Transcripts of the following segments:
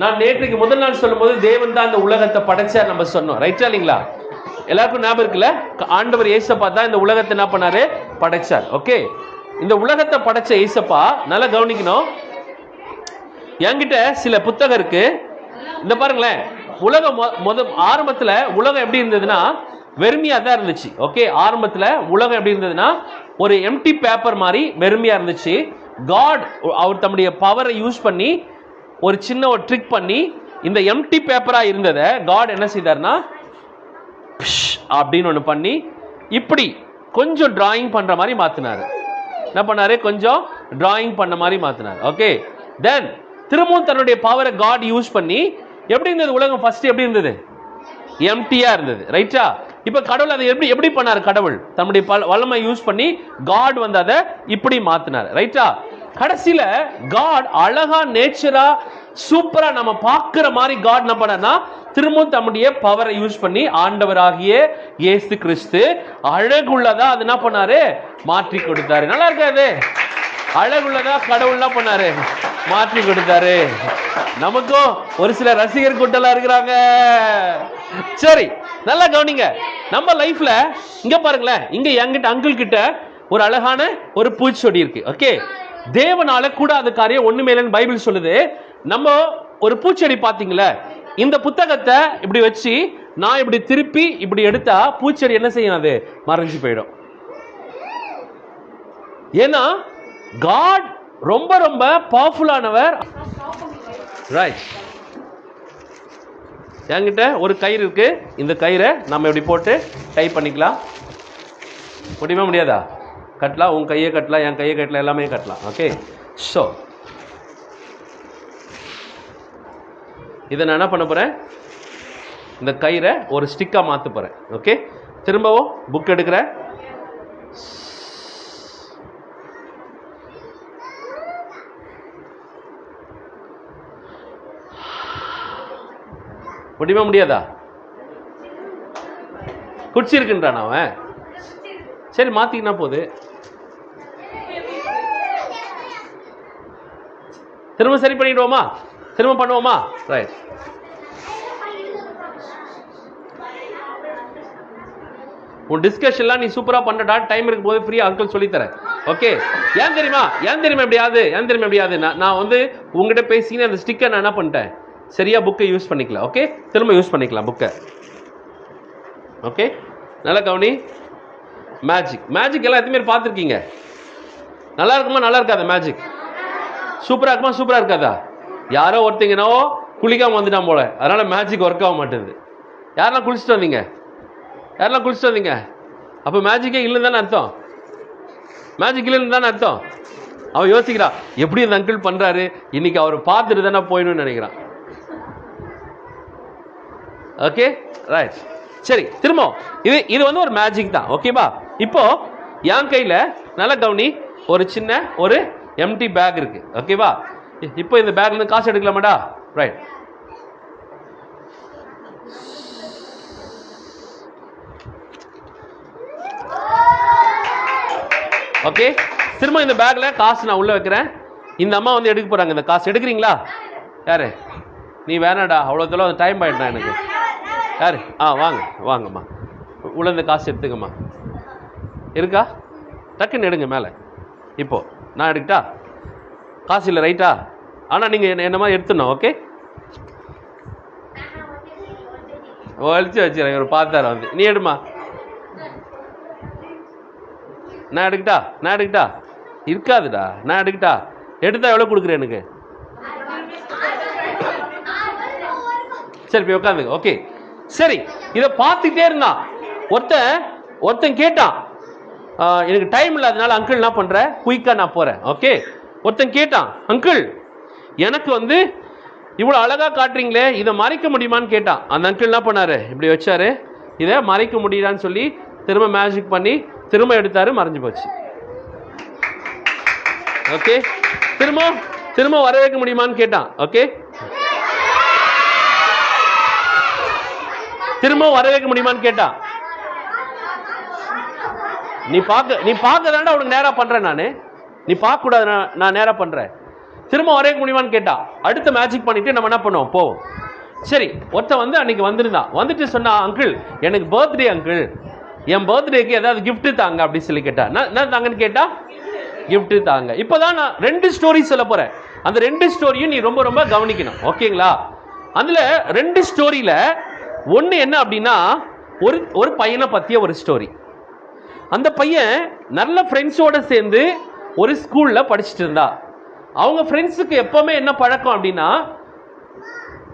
நான் நேற்றுக்கு முதல் நாள் சொல்லும்போது தேவன் தான் இந்த உலகத்தை படைச்சார் நம்ம சொன்னோம். ரைட்டா இல்லைங்களா? எல்லாருக்கும் ஞாபகம் இருக்குல்ல? ஆண்டவர் ஏசப்பா தான் இந்த உலகத்தை என்ன பண்ணாரு? படைச்சார். ஓகே இந்த உலகத்தை படைச்ச ஏசப்பா நல்லா கவனிக்கணும். என்கிட்ட சில புத்தகம் இருக்கு. இந்த பாருங்களேன். உலகம் முத ஆரம்பத்தில் உலகம் எப்படி இருந்ததுன்னா வெறுமையாக தான் இருந்துச்சு. ஓகே ஆரம்பத்தில் உலகம் எப்படி இருந்ததுன்னா ஒரு எம்டி பேப்பர் மாதிரி வெறுமையாக இருந்துச்சு. காட் அவர் தம்முடைய பவரை யூஸ் பண்ணி ஒரு சின்ன ஒரு ட்ரிக் பண்ணி இந்த எம்டி பேப்பராக இருந்ததை காட் என்ன செய்தார்னா அப்படின்னு ஒன்று பண்ணி இப்படி கொஞ்சம் டிராயிங் பண்ணுற மாதிரி மாற்றினார் என்ன பண்ணார்? கொஞ்சம் டிராயிங் பண்ண மாதிரி மாற்றினார் ஓகே தென் திரும்பவும் தன்னுடைய பவரை காட் யூஸ் பண்ணி எப்படி இருந்தது உலகம்? ஃபர்ஸ்ட் எப்படி இருந்தது? எம்டியா இருந்தது. ரைட்டா இப்போ கடவுள் அதை எப்படி எப்படி பண்ணார்? கடவுள் தன்னுடைய பல- வல்லமை யூஸ் பண்ணி காட் வந்து அதை இப்படி மாத்தினார். ரைட்டா கடைசியில காட் அழகா நேச்சரா சூப்பரா நம்ம பார்க்கிற மாதிரி காட் என்ன பண்ணார்னா திரும்பவும் தம்முடைய பவரை யூஸ் பண்ணி ஆண்டவராகிய இயேசு கிறிஸ்து அழகுள்ளதா அது என்ன பண்ணாரு? மாற்றி கொடுத்தாரு. நல்லா இருக்காது? அழகுள்ளதா கடவுள் என்ன பண்ணாரு? மாற்றி கொடுத்தாரு. நமக்கும் ஒரு சில ரசிகர் கூட்டம்லாம் இருக்கிறாங்க. சரி நல்லா கவனிங்க. நம்ம லைஃப்ல இங்க பாருங்களேன் இங்க என்கிட்ட அங்கிள் கிட்ட ஒரு அழகான ஒரு பூச்சொடி இருக்கு. ஓகே தேவனால கூடாத காரியம் ஒண்ணுமே இல்லைன்னு பைபிள் சொல்லுது. நம்ம ஒரு பூச்செடி பாத்தீங்களா இந்த புத்தகத்தை இப்படி வச்சு நான் இப்படி திருப்பி இப்படி எடுத்தா பூச்செடி என்ன செய்யும் அது? மறைஞ்சு போயிடும். ஏன்னா காட் ரொம்ப ரொம்ப பவர்ஃபுல்லானவர் ரைட் என்கிட்ட ஒரு கயிறு இருக்கு. இந்த கயிறை நம்ம இப்படி போட்டு டை பண்ணிக்கலாம். முடியுமா முடியாதா? கட்டலாம் உன் கையை கட்டலாம் என் கையை கட்டலாம் எல்லாமே கட்டலாம். ஓகே ஸோ இதை நான் என்ன பண்ண போகிறேன் இந்த கயிறை ஒரு ஸ்டிக்காக மாற்ற போகிறேன் ஓகே திரும்பவும் புக் எடுக்கிறேன். முடியுமா முடியாதா? குடிச்சிருக்குன்றான் அவன். சரி மாற்றிக்கினா போகுது திரும்ப சரி பண்ணிடுவோமா? திரும்ப பண்ணுவோமா? ரைட் உன் டிஸ்கஷன்லாம் நீ சூப்பராக பண்ணடா. டைம் இருக்கும் போது ஃப்ரீயா அங்கிள் சொல்லித்தரேன் ஓகே ஏன் தெரியுமா? ஏன் தெரியுமா எப்படியாது? ஏன் தெரியுமா எப்படியாது? நான் நான் வந்து உங்ககிட்ட பேசினேன் அந்த ஸ்டிக்கர் நான் என்ன பண்ணிட்டேன்? சரியா புக்கை யூஸ் பண்ணிக்கலாம் ஓகே திரும்ப யூஸ் பண்ணிக்கலாம் புக்கை ஓகே நல்லா கவனி. மேஜிக் மேஜிக் எல்லாம் எத்தனை பேர் பார்த்துருக்கீங்க. நல்லா இருக்குமா? நல்லா இருக்காது மேஜிக் சூப்பராக இருக்குமா? சூப்பராக இருக்காதா? யாரோ ஒருத்தங்கனோ குளிக்காமல் வந்துட்டான் போல. அதனால் மேஜிக் ஒர்க் ஆக மாட்டேது. யாரெல்லாம் குளிச்சுட்டு வந்தீங்க? யாரெல்லாம் குளிச்சுட்டு வந்தீங்க? அப்போ மேஜிக்கே இல்லைன்னு தானே அர்த்தம். மேஜிக் இல்லைன்னு தானே அர்த்தம். அவன் யோசிக்கிறான் எப்படி இந்த அங்கிள் பண்றாரு? இன்னைக்கு அவர் பார்த்துட்டு தானே போயிடணும்னு நினைக்கிறான். ஓகே ரைட் சரி திரும்ப இது இது வந்து ஒரு மேஜிக் தான். ஓகேவா இப்போ என் கையில் நல்ல கவனி ஒரு சின்ன ஒரு எம்டி பேக் இருக்கு. ஓகேவா இ- இப்போ இந்த பேக்ல இருந்து காசு எடுக்கலாமாடா? ரைட் ஓகே திரும்ப இந்த பேக்ல காசு நான் உள்ள வைக்கிறேன். இந்த அம்மா வந்து எடுக்க போறாங்க. இந்த காசு எடுக்கிறீங்களா? யாரு? நீ வேணாடா. அவ்வளோ தூரம் டைம் ஆயிடுடா எனக்கு. யாரு? ஆ வாங்க வாங்கம்மா. உள்ள இந்த காசு எடுத்துக்கம்மா. இருக்கா? டக்குன்னு எடுங்க மேலே. இப்போது நான் எடுக்கட்டா? காசு இல்லை ரைட்டா? ஆனால் நீங்கள் என்ன என்ன மாதிரி எடுத்துடணும் ஓகே ஒழிச்சு வச்சுறேன் இவர் பார்த்தாரு வந்து. நீ எடுமா? நான் எடுக்கட்டா? நான் எடுக்கட்டா? இருக்காதுடா. நான் எடுக்கட்டா? எடுத்தா எவ்வளோ கொடுக்குறேன் எனக்கு? சரி போய் உட்காந்துங்க ஓகே சரி இதை பார்த்துட்டே இருந்தான். ஒருத்தன் ஒருத்தன் கேட்டான். எனக்கு டைம் இல்லாதனால அங்கிள் என்ன பண்ணுறேன் குயிக்காக நான் போகிறேன் ஓகே ஒருத்தன் கேட்டான் அங்கிள் எனக்கு வந்து இவ்வளோ அழகாக காட்டுறீங்களே இதை மறைக்க முடியுமான்னு கேட்டான். அந்த அங்கிள் என்ன பண்ணாரு? இப்படி வச்சாரு. இதை மறைக்க முடியலான்னு சொல்லி திரும்ப மேஜிக் பண்ணி திரும்ப எடுத்தார் மறைஞ்சு போச்சு. ஓகே திரும்ப திரும்ப வர வைக்க முடியுமான்னு கேட்டான். ஓகே திரும்ப வர வைக்க முடியுமான்னு கேட்டான். நீ பார்க்க நீ பார்க்க உனக்கு நேராக பண்ணுறேன் நான். நீ பார்க்க கூடாது நான் நான் பண்ணுறேன் திரும்ப வரைய முடியுமான்னு கேட்டா அடுத்த மேஜிக் பண்ணிட்டு நம்ம என்ன பண்ணுவோம்? போவோம் சரி ஒருத்தன் வந்து அன்னைக்கு வந்திருந்தான் வந்துட்டு சொன்னா அங்கிள் எனக்கு பர்த்டே அங்கிள் என் பர்த்டேக்கு ஏதாவது கிஃப்ட்டு தாங்க அப்படின்னு சொல்லி கேட்டா. நான் என்ன தாங்கன்னு கேட்டா? கிஃப்ட்டு தாங்க. இப்போதான் நான் ரெண்டு ஸ்டோரி சொல்ல போறேன். அந்த ரெண்டு ஸ்டோரியும் நீ ரொம்ப ரொம்ப கவனிக்கணும். ஓகேங்களா? அதுல ரெண்டு ஸ்டோரியில ஒன்று என்ன அப்படின்னா ஒரு ஒரு பையனை பற்றிய ஒரு ஸ்டோரி அந்த பையன் நல்ல ஃப்ரெண்ட்ஸோடு சேர்ந்து ஒரு ஸ்கூலில் படிச்சுட்டு இருந்தா. அவங்க ஃப்ரெண்ட்ஸுக்கு எப்போவுமே என்ன பழக்கம் அப்படின்னா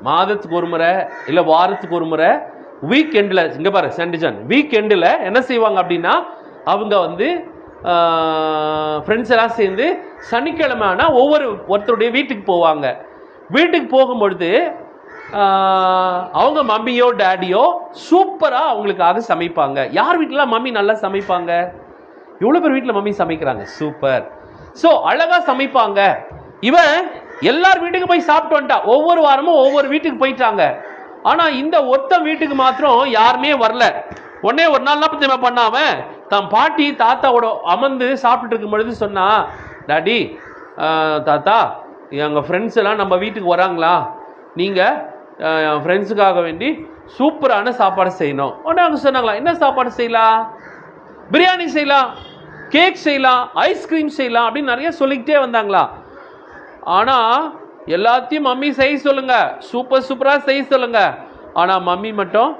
மாதத்துக்கு ஒரு முறை இல்லை வாரத்துக்கு ஒரு முறை வீக்கெண்டில் இங்கே பாரு வீக் வீக்கெண்டில் என்ன செய்வாங்க அப்படின்னா அவங்க வந்து ஃப்ரெண்ட்ஸ் எல்லாம் சேர்ந்து சனிக்கிழமை ஆனால் ஒவ்வொரு ஒருத்தருடைய வீட்டுக்கு போவாங்க. வீட்டுக்கு போகும்பொழுது அவங்க மம்மியோ டேடியோ சூப்பராக அவங்களுக்காக சமைப்பாங்க. யார் வீட்டில் மம்மி நல்லா சமைப்பாங்க? இவ்வளோ பேர் வீட்டில் மம்மி சமைக்கிறாங்க. சூப்பர். ஸோ அழகாக சமைப்பாங்க. இவன் எல்லார் வீட்டுக்கு போய் சாப்பிட்டு வந்துட்டா. ஒவ்வொரு வாரமும் ஒவ்வொரு வீட்டுக்கு போயிட்டாங்க. ஆனால் இந்த ஒத்த வீட்டுக்கு மாத்திரம் யாருமே வரல. உடனே ஒரு நாள் என்ன பண்ணாம தன் பாட்டி தாத்தாவோட அமர்ந்து சாப்பிட்டு இருக்கும் பொழுது சொன்னா டாடி தாத்தா எங்கள் ஃப்ரெண்ட்ஸ் எல்லாம் நம்ம வீட்டுக்கு வராங்களா? நீங்கள் ஃப்ரெண்ட்ஸுக்காக வேண்டி சூப்பரான சாப்பாடு செய்யணும். உடனே அவங்க சொன்னாங்களா என்ன சாப்பாடு செய்யலாம்? பிரியாணி செய்யலாம் கேக் செய்யலாம் ஐஸ்கிரீம் செய்யலாம் அப்படின்னு நிறைய சொல்லிக்கிட்டே வந்தாங்களா. ஆனால் எல்லாத்தையும் மம்மி செய்ய சொல்லுங்க. சூப்பர் சூப்பராக செய்ய சொல்லுங்க. ஆனால் மம்மி மட்டும்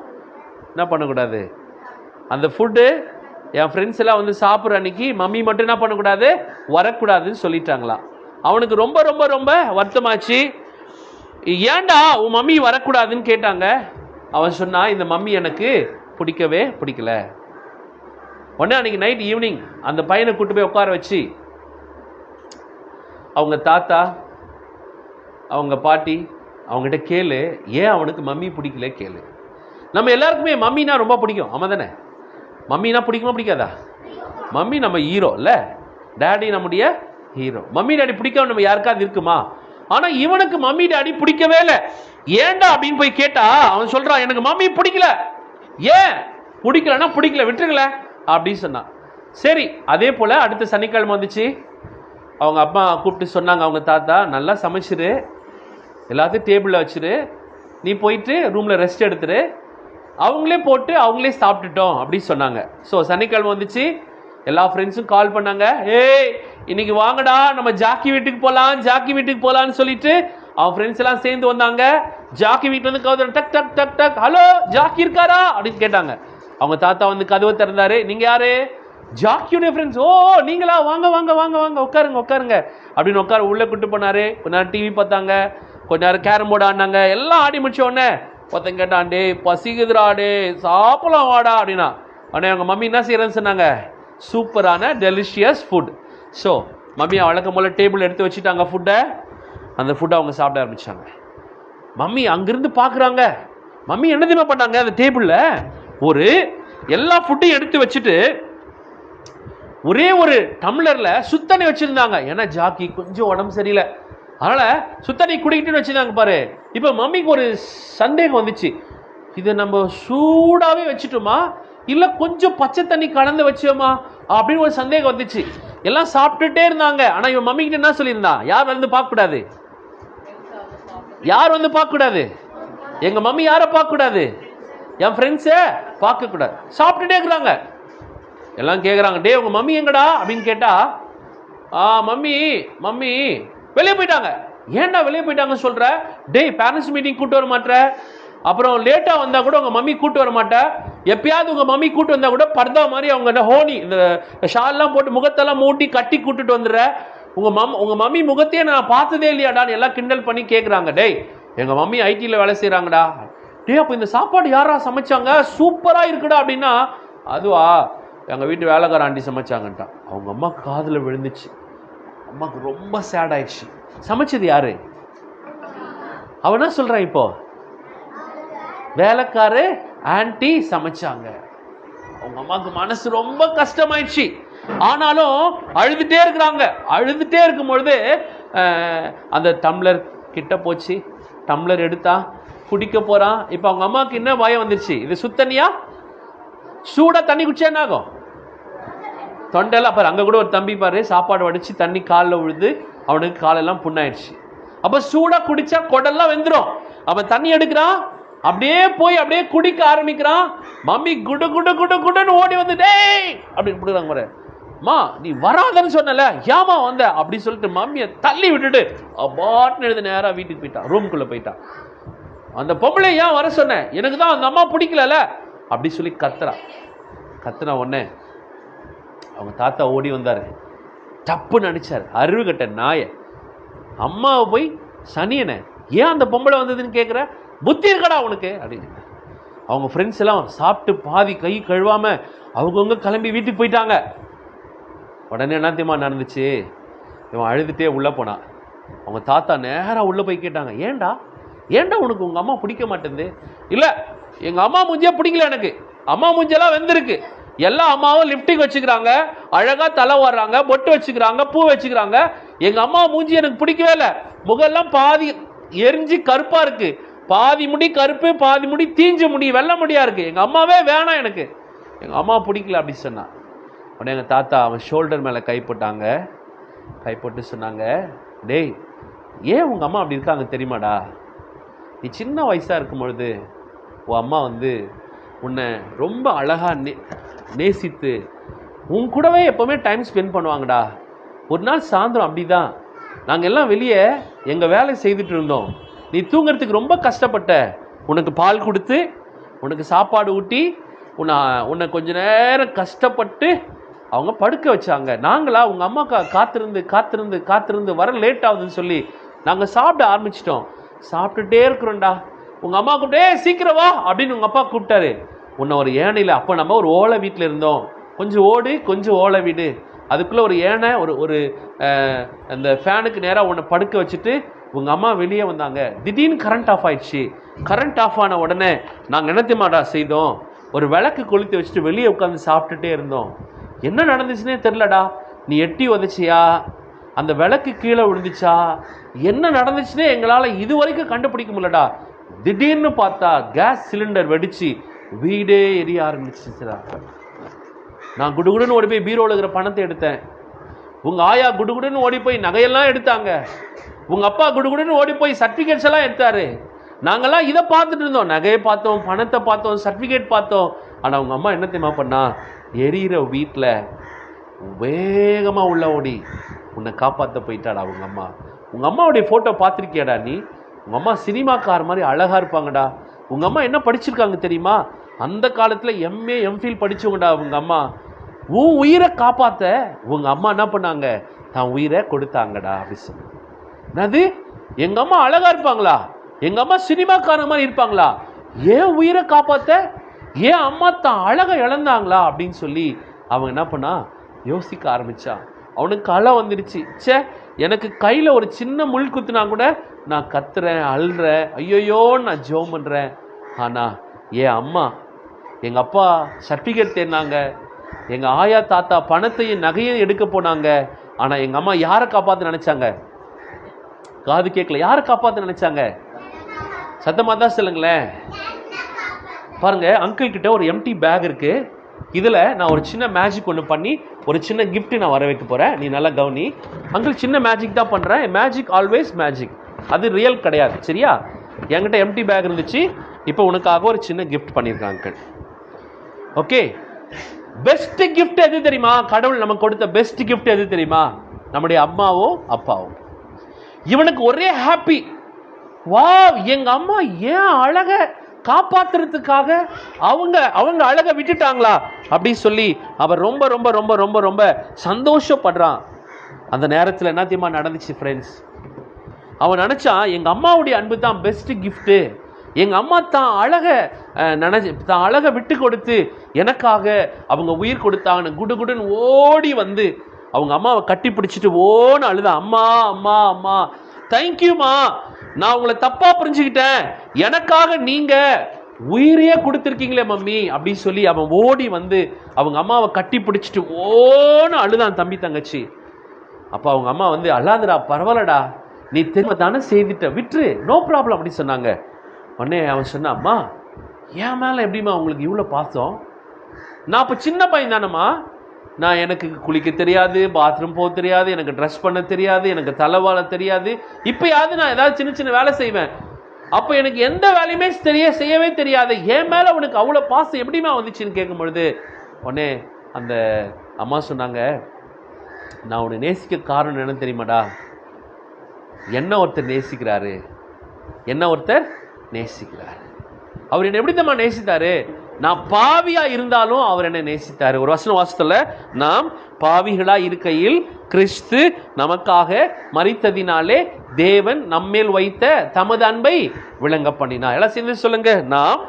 என்ன பண்ணக்கூடாது? அந்த ஃபுட்டு என் ஃப்ரெண்ட்ஸ் எல்லாம் வந்து சாப்பிட்ற அன்னைக்கு மம்மி மட்டும் என்ன பண்ணக்கூடாது? வரக்கூடாதுன்னு சொல்லிட்டாங்களா. அவனுக்கு ரொம்ப ரொம்ப ரொம்ப வருத்தமாச்சு. ஏன்டா உன் மம்மி வரக்கூடாதுன்னு கேட்டாங்க? அவன் சொன்னா இந்த மம்மி எனக்கு பிடிக்கவே பிடிக்கல. உடனே அன்னைக்கு நைட் ஈவினிங் அந்த பையனை கூட்டு போய் உட்கார வச்சு அவங்க தாத்தா அவங்க பாட்டி அவங்ககிட்ட கேளு ஏன் அவனுக்கு மம்மி பிடிக்கல? கேளு. நம்ம எல்லாருக்குமே மம்மினா ரொம்ப பிடிக்கும். ஆமாம் தானே? மம்மினா பிடிக்குமா பிடிக்காதா? மம்மி நம்ம ஹீரோ இல்லை? டேடி நம்முடைய ஹீரோ மம்மி டேடி பிடிக்காம நம்ம யாருக்காவது இருக்குமா? ஆனா இவனுக்கு மம்மி டாடி பிடிக்கவே இல்லை. ஏன்டா அப்படின்னு போய் கேட்டா அவன் சொல்றான் எனக்கு மம்மி பிடிக்கல. ஏன்? பிடிக்கலன்னா பிடிக்கல விட்டுருங்கள அப்படின்னு சொன்னான். சரி அதே போல அடுத்த சனிக்கிழமை வந்துச்சு. அவங்க அப்பா கூப்பிட்டு சொன்னாங்க அவங்க தாத்தா நல்லா சமைச்சிரு. எல்லாத்தையும் டேபிளில் வச்சிரு. நீ போயிட்டு ரூமில் ரெஸ்ட் எடுத்துரு. அவங்களே போட்டு அவங்களே சாப்பிட்டுட்டோம். அப்படின்னு சொன்னாங்க. ஸோ சனிக்கிழமை வந்துச்சு. எல்லா ஃப்ரெண்ட்ஸும் கால் பண்ணாங்க. ஏய் இன்னைக்கு வாங்கடா நம்ம ஜாக்கி வீட்டுக்கு போகலாம் ஜாக்கி வீட்டுக்கு போகலான்னு சொல்லிட்டு அவன் ஃப்ரெண்ட்ஸ் எல்லாம் சேர்ந்து வந்தாங்க. ஜாக்கி வீட்டில் வந்து கவுதர் டக் டக் டக் டக் ஹலோ ஜாக்கி இருக்காரா? அப்படின்னு கேட்டாங்க. அவங்க தாத்தா வந்து கதவை திறந்தாரு. நீங்கள் யாரு? ஜாக்கியுடைய ஃப்ரெண்ட்ஸ் ஓ நீங்களா? வாங்க வாங்க வாங்க வாங்க உட்காருங்க உட்காருங்க. அப்படின்னு உட்கார உள்ளே கூட்டு போனாரு. கொஞ்ச நேரம் டிவி பார்த்தாங்க. கொஞ்ச நேரம் கேரம் போர்டு ஆடினாங்க. எல்லாம் ஆடி முடிச்ச உடனே ஒருத்தன் கேட்டான் டே பசிக்குதுடா டே சாப்பிடலாம் வாடா அப்படின்னா. உடனே அவங்க மம்மி என்ன செய்யறேன்னு சொன்னாங்க. சூப்பரான டெலிஷியஸ் ஃபுட் ஸோ மம்மி வழக்கம் போல் டேபிள் எடுத்து வச்சுட்டாங்க ஃபுட்டை அந்த ஃபுட்டை அவங்க சாப்பிட ஆரம்பிச்சாங்க. மம்மி அங்கிருந்து பார்க்குறாங்க மம்மி என்ன தெரியுமா பண்ணாங்க? அந்த டேபிளில் ஒரு எல்லா ஃபுட்டையும் எடுத்து வச்சுட்டு ஒரே ஒரு டம்ளரில் சுத்தண்ணி வச்சுருந்தாங்க. ஏன்னா ஜாக்கி கொஞ்சம் உடம்பு சரியில்லை. அதனால் சுத்தண்ணி குடிக்கிட்டுன்னு வச்சுருந்தாங்க பாரு. இப்போ மம்மிக்கு ஒரு சந்தேகம் வந்துச்சு. இதை நம்ம சூடாகவே வச்சுட்டோமா? இல்லை கொஞ்சம் பச்சை தண்ணி கலந்து வச்சோமா அப்படின்னு ஒரு சந்தேகம் வந்துச்சு. எல்லாம் சாப்பிட்டுட்டே இருந்தாங்க. ஆனால் இவன் மம்மிக்கிட்ட என்ன சொல்லியிருந்தான் யார் வந்து பார்க்கக்கூடாது? யார் வந்து பார்க்கக்கூடாது? எங்கள் மம்மி யாரை பார்க்கக்கூடாது? என் ஃப்ரெண்ட்ஸை பார்க்கக்கூடாது. சாப்பிட்டுட்டே இருக்கிறாங்க. எல்லாம் கேட்குறாங்க டே உங்கள் மம்மி எங்கடா? அப்படின்னு கேட்டால் ஆ மம்மி மம்மி வெளியே போயிட்டாங்க. ஏன்டா வெளியே போயிட்டாங்கன்னு சொல்கிற டேய் பேரண்ட்ஸ் மீட்டிங் கூட்டு வர மாட்டேற. அப்புறம் லேட்டாக வந்தால் கூட உங்கள் மம்மி கூப்பிட்டு வர மாட்டேன் எப்பயாவது உங்க மம்மி கூட்டு வந்தா கூட பர்தா மாதிரி அவங்க என்ன ஹோனி இந்த ஷால்லாம் போட்டு முகத்தெல்லாம் மூட்டி கட்டி கூட்டுட்டு வந்துடுற. உங்க மம் உங்க மம்மி முகத்தையே நான் பார்த்ததே இல்லையாடான்னு எல்லாம் கிண்டல் பண்ணி கேட்குறாங்க டேய் எங்க மம்மி ஐடியில் வேலை செய்கிறாங்கடா டேய் அப்போ இந்த சாப்பாடு யாரா சமைச்சாங்க? சூப்பராக இருக்குடா அப்படின்னா அதுவா? எங்கள் வீட்டு வேலைக்கார ஆண்டி சமைச்சாங்கன்ட்டான். அவங்க அம்மா காதில் விழுந்துச்சு. அம்மாவுக்கு ரொம்ப சேட் ஆயிடுச்சு. சமைச்சது யாரு? அவன் என்ன இப்போ? வேலைக்காரு? ஆன்ட்டி சமைச்சாங்க. அவங்க அம்மாவுக்கு மனசு ரொம்ப கஷ்டமாயிடுச்சு. ஆனாலும் அழுதுட்டே இருக்கிறாங்க. அழுதுட்டே இருக்கும் பொழுது அந்த டம்ளர் கிட்ட போச்சு. டம்ளர் எடுத்தா குடிக்க போகிறான் இப்போ அவங்க அம்மாவுக்கு என்ன பயம் வந்துருச்சு? இது சுத்தண்ணியா சூடாக தண்ணி குடிச்சா என்ன ஆகும்? தொண்டையில் அப்புறம் அங்கே கூட ஒரு தம்பி பாரு சாப்பாடு வடித்து தண்ணி காலில் விழுது அவனுக்கு காலெல்லாம் புண்ணாயிடுச்சு. அப்போ சூடாக குடித்தா குடல்லாம் வெந்துடும் அவன் தண்ணி எடுக்கிறான் அப்படியே போய் அப்படியே குடிக்க ஆரம்பிக்கிறான். மம்மி குடு குடு குடு குடுன்னு ஓடி வந்து டேய்! அப்படின்னு கொடுக்குறாங்க பாரு. மா நீ வராதன்னு சொன்னல ஏமா வந்த? அப்படி சொல்லிட்டு மம்மியை தள்ளி விட்டுட்டு அப்பாட்னு எழுத நேராக வீட்டுக்கு போயிட்டான் ரூம்குள்ளே போயிட்டான். அந்த பொம்பளை ஏன் வர சொன்னேன் எனக்கு தான் அந்த அம்மா பிடிக்கலல? அப்படி சொல்லி கத்துறா. கத்துன உடனே அவங்க தாத்தா ஓடி வந்தார். டப்புன்னு நினச்சார் அறிவு கட்ட நாயை. அம்மாவை போய் சனியனை ஏன் அந்த பொம்பளை வந்ததுன்னு கேட்குற புத்தி இருக்கடா உனக்கு அப்படின்னு. அவங்க ஃப்ரெண்ட்ஸ் எல்லாம் சாப்பிட்டு பாதி கை கழுவாமல் அவங்கவுங்க கிளம்பி வீட்டுக்கு போயிட்டாங்க. உடனே என்ன தெரியுமா நடந்துச்சு? இவன் அழுதுகிட்டே உள்ளே போனான் அவங்க தாத்தா நேராக உள்ளே போய் கேட்டாங்க ஏன்டா? ஏண்டா உனக்கு உங்கள் அம்மா பிடிக்க மாட்டேங்குது? இல்லை எங்கள் அம்மா மூஞ்சியே பிடிக்கல எனக்கு. அம்மா மூஞ்செல்லாம் வெந்திருக்கு. எல்லா அம்மாவும் லிப்டிக் வச்சுக்கிறாங்க. அழகாக தலை வர்றாங்க பொட்டு வச்சுக்கிறாங்க பூ வச்சுக்கிறாங்க. எங்கள் அம்மா மூஞ்சி எனக்கு பிடிக்கவே இல்லை. முகெல்லாம் பாதி எரிஞ்சு கருப்பாக இருக்குது பாதி முடி கருப்பு பாதி முடி தீஞ்ச முடி வெள்ள முடியா இருக்குது எங்கள் அம்மாவே வேணாம் எனக்கு. எங்கள் அம்மா பிடிக்கல அப்படி சொன்னான் உடனே எங்கள் தாத்தா அவன் ஷோல்டர் மேலே கை போட்டாங்க. சொன்னாங்க டேய் ஏன் உங்கள் அம்மா அப்படி இருக்காங்க தெரியுமாடா? நீ சின்ன வயசாக இருக்கும் பொழுது உன் அம்மா வந்து உன்னை ரொம்ப அழகாக நே நேசித்து உன் கூடவே எப்போவுமே டைம் ஸ்பெண்ட் பண்ணுவாங்கடா. ஒரு நாள் சாயந்தரம் அப்படி தான் நாங்கள் எல்லாம் வெளியே எங்கள் வேலை செய்துட்டு இருந்தோம். நீ தூங்குறதுக்கு ரொம்ப கஷ்டப்பட்ட உனக்கு பால் கொடுத்து உனக்கு சாப்பாடு ஊட்டி உன்னை உன்னை கொஞ்ச நேரம் கஷ்டப்பட்டு அவங்க படுக்க வச்சாங்க. நாங்களா உங்கள் அம்மா கா காத்திருந்து காத்திருந்து காத்திருந்து வர லேட் ஆகுதுன்னு சொல்லி நாங்கள் சாப்பிட ஆரம்பிச்சிட்டோம். சாப்பிட்டுட்டே இருக்கிறோம்டா. உங்கள் அம்மா கூப்பிட்டே சீக்கிரம் வா அப்படின்னு உங்கள் அப்பா கூப்பிட்டாரு. உன்னை ஒரு ஏனையில் அப்போ நம்ம ஒரு ஓலை வீட்டில் இருந்தோம். கொஞ்சம் ஓடு கொஞ்சம் ஓலை வீடு. அதுக்குள்ளே ஒரு ஏனை ஒரு ஒரு அந்த ஃபேனுக்கு நேராக உன்னை படுக்க வச்சுட்டு உங்கள் அம்மா வெளியே வந்தாங்க. திடீர்னு கரண்ட் ஆஃப் ஆயிடுச்சு. கரண்ட் ஆஃப் ஆன உடனே நாங்கள் என்ன செய்தோம்? ஒரு விளக்கு கொளுத்தி வச்சுட்டு வெளியே உட்காந்து சாப்பிட்டுட்டே இருந்தோம். என்ன நடந்துச்சுன்னே தெரிலடா நீ எட்டி உதச்சியா? அந்த விளக்கு கீழே விழுந்துச்சா? என்ன நடந்துச்சுன்னே எங்களால் இது வரைக்கும் கண்டுபிடிக்க முடியலடா. திடீர்னு பார்த்தா கேஸ் சிலிண்டர் வெடிச்சு வீடே எரிய ஆரம்பிச்சிச்சுடா நான் குடுகுடுன்னு ஓடி போய் பீரோவில் இருக்கிற பணத்தை எடுத்தேன். உங்கள் ஆயா குடுகுடுன்னு ஓடி போய் நகையெல்லாம் எடுத்தாங்க. உங்கள் அப்பா குடுகுடுன்னு ஓடி போய் சர்டிஃபிகேட்ஸ் எல்லாம் எடுத்தாரு. நாங்கள்லாம் இதை பார்த்துட்டு இருந்தோம். நகையை பார்த்தோம் பணத்தை பார்த்தோம் சர்டிஃபிகேட் பார்த்தோம். ஆனால் உங்கள் அம்மா என்ன தெரியுமா பண்ணா? எரியிற வீட்டில் வேகமாக உள்ள ஓடி உன்னை காப்பாற்ற போயிட்டாடா உங்கள் அம்மா. உங்கள் அம்மாவுடைய ஃபோட்டோ பார்த்துருக்கியாடா நீ? உங்கள் அம்மா சினிமாக்கார் மாதிரி அழகாக இருப்பாங்கடா. உங்கள் அம்மா என்ன படிச்சிருக்காங்க தெரியுமா? அந்த காலத்தில் எம்ஏ எம்ஃபில் படித்தவங்கடா உங்கள் அம்மா. உன் உயிரை காப்பாற்ற உங்கள் அம்மா என்ன பண்ணாங்க? தான் உயிரை கொடுத்தாங்கடா அப்படி சொல்லி என்னது? எங்கள் அம்மா அழகாக இருப்பாங்களா? எங்கள் அம்மா சினிமாக்கார மாதிரி இருப்பாங்களா? ஏன் உயிரை காப்பாற்ற ஏன் அம்மா தான் அழகை இழந்தாங்களா? அப்படின்னு சொல்லி அவன் என்ன பண்ணா? யோசிக்க ஆரம்பிச்சான் அவனுக்கு அலை வந்துடுச்சு ச்சே எனக்கு கையில் ஒரு சின்ன முள் குத்துனா கூட நான் கத்துறேன் அழுறேன். ஐயோயோன்னு நான் ஜோம் பண்ணுறேன் ஆனால் என் அம்மா எங்கள் அப்பா சர்டிஃபிகேட் தேடினாங்க. எங்கள் ஆயா தாத்தா பணத்தையும் நகையும் எடுக்க போனாங்க. ஆனால் எங்கள் அம்மா யாரை காப்பாற்ற நினச்சாங்க? காது கேட்கல. யாரை காப்பாற்ற நினைச்சாங்க? சத்தமாக தான் சொல்லுங்களேன். பாருங்க அங்கிள் கிட்ட ஒரு எம்டி பேக் இருக்கு. இதில் நான் ஒரு சின்ன மேஜிக் ஒன்று பண்ணி ஒரு சின்ன கிஃப்ட் நான் வர வைக்க போகிறேன் நீ நல்லா கவனி. அங்கிள் சின்ன மேஜிக் தான் பண்ணுறேன் மேஜிக் ஆல்வேஸ் மேஜிக் அது ரியல் கிடையாது. சரியா? என்கிட்ட எம்டி பேக் இருந்துச்சு. இப்போ உனக்காக ஒரு சின்ன கிஃப்ட் பண்ணியிருக்கேன் அங்கிள் ஓகே பெஸ்ட் கிஃப்ட் எது தெரியுமா? கடவுள் நமக்கு கொடுத்த பெஸ்ட் கிஃப்ட் எது தெரியுமா? நம்முடைய அம்மாவோ அப்பாவோ. இவனுக்கு ஒரே ஹாப்பி வாவ் எங்க அம்மா ஏன் அழக காப்பாத்துறதுக்காக அவங்க அவங்க அழக விட்டுட்டாங்களா? அப்படின்னு சொல்லி அவர் ரொம்ப ரொம்ப ரொம்ப ரொம்ப ரொம்ப சந்தோஷப்படுறான். அந்த நேரத்தில் என்ன தெரியுமா நடந்துச்சு ஃப்ரெண்ட்ஸ் அவன் நினச்சான் எங்கள் அம்மாவுடைய அன்பு தான் பெஸ்ட்டு கிஃப்ட்டு எங்கள் அம்மா தான் அழக நினச்சி தான் அழக விட்டு கொடுத்து எனக்காக அவங்க உயிர் கொடுத்தாங்கன்னு குடு குடுன்னு ஓடி வந்து அவங்க அம்மாவை கட்டி பிடிச்சிட்டு ஓன்னு அழுதான் அம்மா அம்மா அம்மா தேங்க்யூமா நான் உங்களை தப்பா புரிஞ்சுக்கிட்டேன். எனக்காக நீங்க உயிரையே கொடுத்துருக்கீங்களே மம்மி அப்படின்னு சொல்லி அவன் ஓடி வந்து அவங்க அம்மாவை கட்டி பிடிச்சிட்டு ஓன்னு அழுதான் தம்பி தங்கச்சி. அப்போ அவங்க அம்மா வந்து அல்லாதடா பரவாயில்லடா. நீ திரும்ப தானே செய்துட்ட. விட்டுரு. நோ ப்ராப்ளம் அப்படின்னு சொன்னாங்க. உடனே அவன் சொன்னான் அம்மா என் மேலே எப்படிம்மா உங்களுக்கு இவ்வளோ பார்த்தோம் நான் அப்போ சின்ன பையன் தானம்மா. நான் எனக்கு குளிக்க தெரியாது பாத்ரூம் போக தெரியாது எனக்கு ட்ரெஸ் பண்ண தெரியாது எனக்கு தலைவாழ தெரியாது. இப்போயாவது நான் ஏதாவது சின்ன சின்ன வேலை செய்வேன். அப்போ எனக்கு எந்த வேலையுமே தெரிய செய்யவே தெரியாது. என் மேலே உனக்கு அவ்வளோ பாசம் எப்படிமா வந்துச்சுன்னு கேட்கும் பொழுது உடனே அந்த அம்மா சொன்னாங்க நான் உன்னை நேசிக்க காரணம் என்னன்னு தெரியுமாடா? என்ன ஒருத்தர் நேசிக்கிறாரு? என்ன ஒருத்தர் நேசிக்கிறார்? அவர் என்னை எப்படி தெரியுமா நேசித்தாரு? நான் பாவியா இருந்தாலும் அவர் என்ன நேசித்தார். ஒரு வசன வாசத்துல நாம் பாவிகளா இருக்கையில் கிறிஸ்து நமக்காக மறித்ததினாலே தேவன் நம்மேல் வைத்த தமது அன்பை விளங்க பண்ணினார் எல்லாம் சேர்ந்து சொல்லுங்க நாம்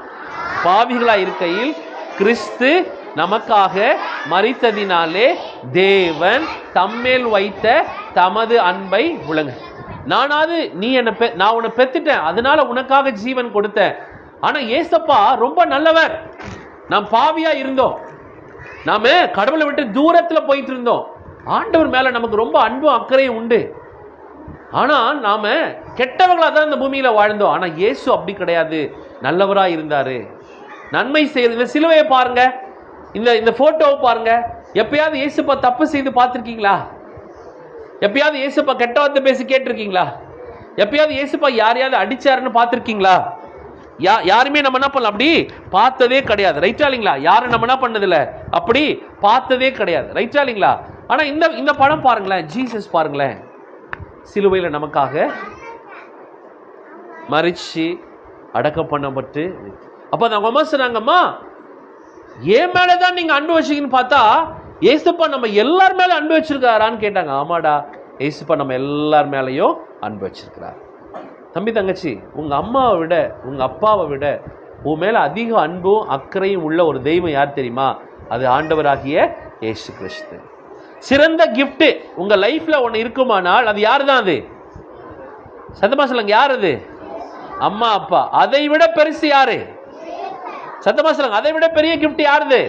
பாவிகளா இருக்கையில் கிறிஸ்து நமக்காக மறித்ததினாலே தேவன் தம்மேல் வைத்த தமது அன்பை விளங்க. நானாவது நீ என்னை பெ- நான் உன்னை பெத்துட்டேன். அதனால உனக்காக ஜீவன் கொடுத்தேன். ஆனா ஏசப்பா ரொம்ப நல்லவர். நாம் பாவியா இருந்தோம். நாம கடவுளை விட்டு தூரத்துல போயிட்டு இருந்தோம். ஆண்டவர் மேல நமக்கு ரொம்ப அன்பும் அக்கறையும் உண்டு. ஆனா நாம கெட்டவங்களா தான் இந்த பூமியில வாழ்ந்தோம். ஆனா இயேசு அப்படி கிடையாது. நல்லவரா இருந்தாரு. நன்மை செய்யறது இந்த சிலுவையை பாருங்க. இந்த இந்த போட்டோவை பாருங்க. எப்பயாவது இயேசுப்பா தப்பு செய்து பார்த்துருக்கீங்களா? எப்பயாவது இயேசுப்பா கெட்ட வார்த்தை பேசி கேட்டிருக்கீங்களா? எப்பயாவது இயேசுப்பா யாரையாவது அடிச்சாருன்னு பார்த்துருக்கீங்களா? யா யாருமே நம்ம என்ன பண்ணலாம் அப்படி பார்த்ததே கிடையாது. ரைட்டா இல்லைங்களா? யாரும் நம்ம என்ன பண்ணதில்ல? அப்படி பார்த்ததே கிடையாது. ரைட்டா இல்லைங்களா? ஆனால் இந்த இந்த படம் பாருங்களேன். ஜீசஸ் பாருங்களேன். சிலுவையில் நமக்காக மறிச்சு அடக்கம் பண்ணப்பட்டு அப்போ அந்த அம்மா சொன்னாங்கம்மா ஏன் மேலே தான் நீங்கள் அன்பு வச்சிங்கன்னு பார்த்தா ஏசுப்பா நம்ம எல்லார் மேலே அன்பு வச்சிருக்காரான்னு கேட்டாங்க. ஆமாடா ஏசுப்பா நம்ம எல்லார் மேலேயும் அன்பு வச்சிருக்கிறார். தம்பி தங்கச்சி உங்கள் அம்மாவை விட உங்கள் அப்பாவை விட உன் மேலே அதிக அன்பும் அக்கறையும் உள்ள ஒரு தெய்வம் யார் தெரியுமா? அது ஆண்டவராகிய இயேசு கிறிஸ்து. சிறந்த கிஃப்ட்டு உங்கள் லைஃப்பில் ஒன்று இருக்குமானால் அது யார் தான் அது? சத்தமாக சொல்லுங்க யார் அது? அம்மா அப்பா. அதை விட பெருசு யாரு? சத்தமா சொல்லுங்க அதை விட பெரிய கிஃப்ட் யாருது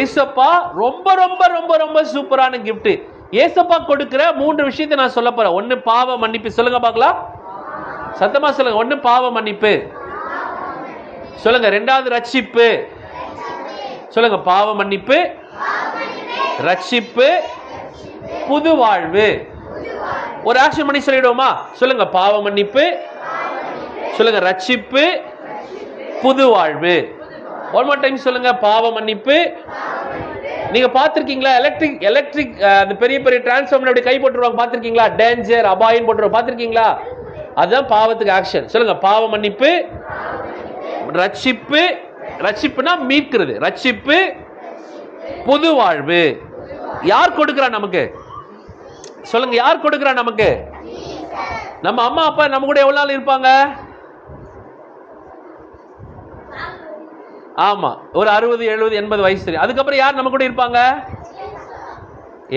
ஏசப்பா. ரொம்ப ரொம்ப ரொம்ப ரொம்ப சூப்பரான கிஃப்ட் ஏசப்பா கொடுக்கிற மூன்று விஷயத்தை நான் சொல்ல போறேன். ஒன்னு பாவ மன்னிப்பு. சொல்லுங்க பார்க்கலாம். சத்தமா சொல்லுங்க. ஒன்னு பாவ மன்னிப்பு. சொல்லுங்க. ரெண்டாவது ரட்சிப்பு. சொல்லுங்க. பாவ மன்னிப்பு. ரட்சிப்பு. புது வாழ்வு. ஒரு ஆக்ஷன் பண்ணி சொல்லிடுவோமா? சொல்லுங்க. பாவ மன்னிப்பு. சொல்லுங்க. ரட்சிப்பு. புது வாழ்வு. ஒன் மோர் டைம் சொல்லுங்க. பாவ மன்னிப்பு. நீங்க பாத்திருக்கீங்களா எலக்ட்ரிக் எலக்ட்ரிக் அந்த பெரிய பெரிய டிரான்ஸ்ஃபார்மர் அப்படி கை போட்டுருவாங்க. பாத்திருக்கீங்களா டேஞ்சர் அபாயம் போட்டுருவாங்க. பாத்திருக்கீங்களா அதுதான் பாவத்துக்கு ஆக்ஷன் சொல்லுங்க பாவ மன்னிப்பு ரட்சிப்பு ரட்சிப்புனா மீட்கிறது. ரட்சிப்பு புது வாழ்வு. யார் கொடுக்கிறா நமக்கு? சொல்லுங்க யார் கொடுக்கிறா நமக்கு? நம்ம அம்மா அப்பா நம்ம கூட எவ்வளவு நாள் இருப்பாங்க? ஆமா ஒரு அறுபது எழுபது எண்பது வயசு தெரியும். அதுக்கப்புறம் யார் நம்ம கூட இருப்பாங்க?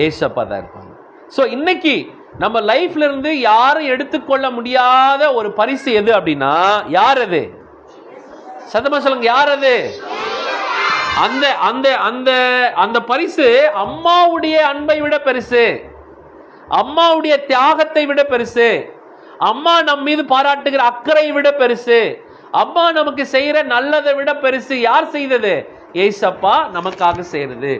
ஏசப்பா தான் இருப்பாங்க. ஸோ இன்னைக்கு நம்ம லைஃப்ல இருந்து யாரும் எடுத்துக்கொள்ள முடியாத ஒரு பரிசு எது அப்படின்னா யார் அது? சத்தமா சொல்லுங்க யார் அது? அந்த அந்த அந்த அந்த பரிசு அம்மாவுடைய அன்பை விட பெருசு. அம்மாவுடைய தியாகத்தை விட பெருசு. அம்மா நம் மீது பாராட்டுகிற அக்கறை விட பெருசு. அம்மா நமக்கு செய்யற நல்லதை விட பெருசு. யார் செய்தது? ஏசப்பா நமக்காக செய்யறது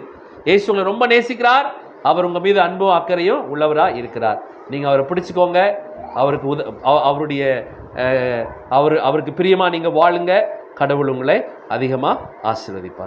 ஏசு உங்களை ரொம்ப நேசிக்கிறார். அவர் உங்கள் மீது அன்பும் அக்கறையும் உள்ளவராக இருக்கிறார். நீங்கள் அவரை பிடிச்சிக்கோங்க. அவருக்கு உத அவ- அவருடைய அவர் அவருக்கு பிரியமாக நீங்கள் வாழுங்க. கடவுள் உங்களை அதிகமாக ஆசீர்வதிப்பார்.